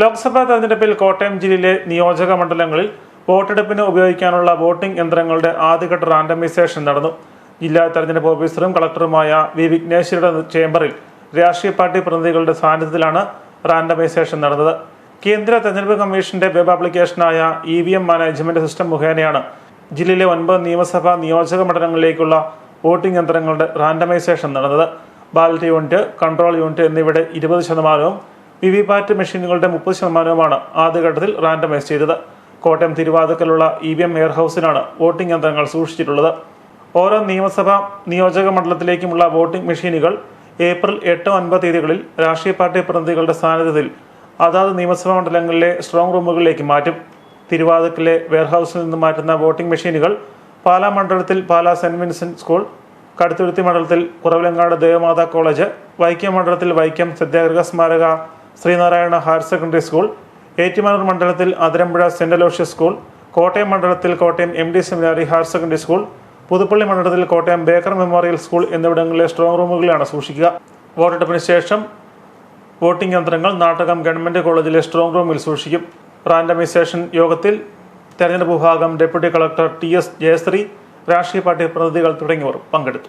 ലോക്സഭാ തെരഞ്ഞെടുപ്പിൽ കോട്ടയം ജില്ലയിലെ നിയോജക മണ്ഡലങ്ങളിൽ വോട്ടെടുപ്പിന് ഉപയോഗിക്കാനുള്ള വോട്ടിംഗ് യന്ത്രങ്ങളുടെ ആദ്യഘട്ട റാൻഡമൈസേഷൻ നടന്നു. ജില്ലാ തെരഞ്ഞെടുപ്പ് ഓഫീസറും കളക്ടറുമായ വി. വിഘ്നേശ്വരുടെ ചേംബറിൽ രാഷ്ട്രീയ പാർട്ടി പ്രതിനിധികളുടെ സാന്നിധ്യത്തിലാണ് റാൻഡമൈസേഷൻ നടന്നത്. കേന്ദ്ര തെരഞ്ഞെടുപ്പ് കമ്മീഷന്റെ web ആപ്ലിക്കേഷനായ E V M management system മുഖേനയാണ് ജില്ലയിലെ ഒൻപത് നിയമസഭാ നിയോജക മണ്ഡലങ്ങളിലേക്കുള്ള വോട്ടിംഗ് യന്ത്രങ്ങളുടെ റാൻഡമൈസേഷൻ നടന്നത്. ബാലറ്റ് യൂണിറ്റ് കൺട്രോൾ യൂണിറ്റ് എന്നിവയുടെ ഇരുപത് ശതമാനവും വി വി പാറ്റ് മെഷീനുകളുടെ മുപ്പത് ശതമാനവുമാണ് ആദ്യഘട്ടത്തിൽ റാൻഡമൈസ് ചെയ്തത്. കോട്ടയം തിരുവാതുക്കലുള്ള ഇ വി എം എയർഹൌസിലാണ് വോട്ടിംഗ് യന്ത്രങ്ങൾ സൂക്ഷിച്ചിട്ടുള്ളത്. ഓരോ നിയമസഭാ നിയോജക മണ്ഡലത്തിലേക്കുമുള്ള വോട്ടിംഗ് മെഷീനുകൾ ഏപ്രിൽ എട്ട് ഒൻപത് തീയതികളിൽ രാഷ്ട്രീയ പാർട്ടി പ്രതിനിധികളുടെ സാന്നിധ്യത്തിൽ അതാത് നിയമസഭാ മണ്ഡലങ്ങളിലെ സ്ട്രോങ് റൂമുകളിലേക്ക് മാറ്റും. തിരുവാതുക്കിലെ വെയർഹൌസിൽ നിന്ന് മാറ്റുന്ന വോട്ടിംഗ് മെഷീനുകൾ പാലാ മണ്ഡലത്തിൽ Pala saint Vincent school Kaduthuruthy മണ്ഡലത്തിൽ കുറവിലങ്ങാട് ദേവമാതാ കോളേജ് വൈക്കം മണ്ഡലത്തിൽ Vaikom Satyagraha Smaraka Sreenarayana higher secondary school Ettumanoor മണ്ഡലത്തിൽ Athirampuzha saint Aloysius school Kottayam മണ്ഡലത്തിൽ Kottayam M D seminary higher secondary school Puthuppally മണ്ഡലത്തിൽ കോട്ടയം ബേക്കർ മെമ്മോറിയൽ സ്കൂൾ എന്നിവിടങ്ങളിലെ strong റൂമുകളിലാണ് സൂക്ഷിക്കുക. വോട്ടെടുപ്പിന് ശേഷം വോട്ടിംഗ് യന്ത്രങ്ങൾ നാട്ടകം ഗവൺമെന്റ് കോളേജിലെ സ്ട്രോങ് റൂമിൽ സൂക്ഷിക്കും. റാൻഡമൈസേഷൻ യോഗത്തിൽ തെരഞ്ഞെടുപ്പ് വിഭാഗം deputy collector T S Jayasree രാഷ്ട്രീയ പാർട്ടി പ്രതിനിധികൾ തുടങ്ങിയവർ പങ്കെടുത്തു.